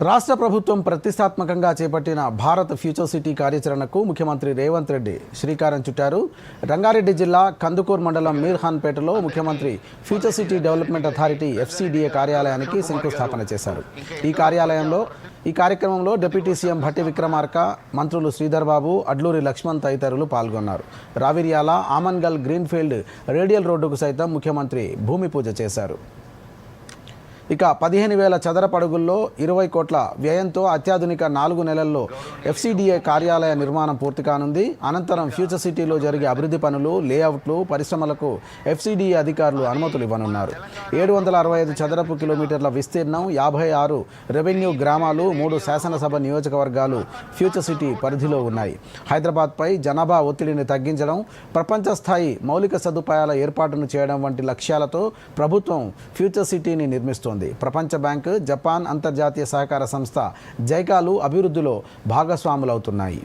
రాష్ట్ర ప్రభుత్వం ప్రతిష్టాత్మకంగా చేపట్టిన భారత్ ఫ్యూచర్ సిటీ కార్యాచరణకు ముఖ్యమంత్రి రేవంత్ రెడ్డి శ్రీకారం చుట్టారు. రంగారెడ్డి జిల్లా కందుకూర్ మండలం మీర్ఖాన్పేటలో ముఖ్యమంత్రి future city development authority FCDA కార్యాలయానికి శంకుస్థాపన చేశారు. ఈ కార్యాలయంలో ఈ కార్యక్రమంలో డిప్యూటీ సీఎం భట్టి విక్రమార్క మంత్రులు శ్రీధర్ బాబు అడ్లూరి లక్ష్మణ్ తదితరులు పాల్గొన్నారు. రావిర్యాల ఆమన్గల్ గ్రీన్ఫీల్డ్ రేడియల్ రోడ్డుకు సైతం ముఖ్యమంత్రి భూమి పూజ చేశారు. ఇక పదిహేను వేల చదరపడుగుల్లో ఇరవై కోట్ల వ్యయంతో అత్యాధునిక నాలుగు నెలల్లో ఎఫ్సిడిఏ కార్యాలయ నిర్మాణం పూర్తి కానుంది. అనంతరం ఫ్యూచర్ సిటీలో జరిగే అభివృద్ధి పనులు లేఅవుట్లు పరిశ్రమలకు ఎఫ్సిడిఏ అధికారులు అనుమతులు ఇవ్వనున్నారు. ఏడు వందల అరవై ఐదు చదరపు కిలోమీటర్ల విస్తీర్ణం యాభై ఆరు రెవెన్యూ గ్రామాలు మూడు శాసనసభ నియోజకవర్గాలు ఫ్యూచర్ సిటీ పరిధిలో ఉన్నాయి. హైదరాబాద్పై జనాభా ఒత్తిడిని తగ్గించడం ప్రపంచ స్థాయి మౌలిక సదుపాయాల ఏర్పాటును చేయడం వంటి లక్ష్యాలతో ప్రభుత్వం ఫ్యూచర్ సిటీని నిర్మిస్తోంది. ప్రపంచ బ్యాంకు జపాన్ అంతర్జాతీయ సహకార సంస్థ జైకాలు అభివృద్ధిలో భాగస్వాములవుతున్నాయి.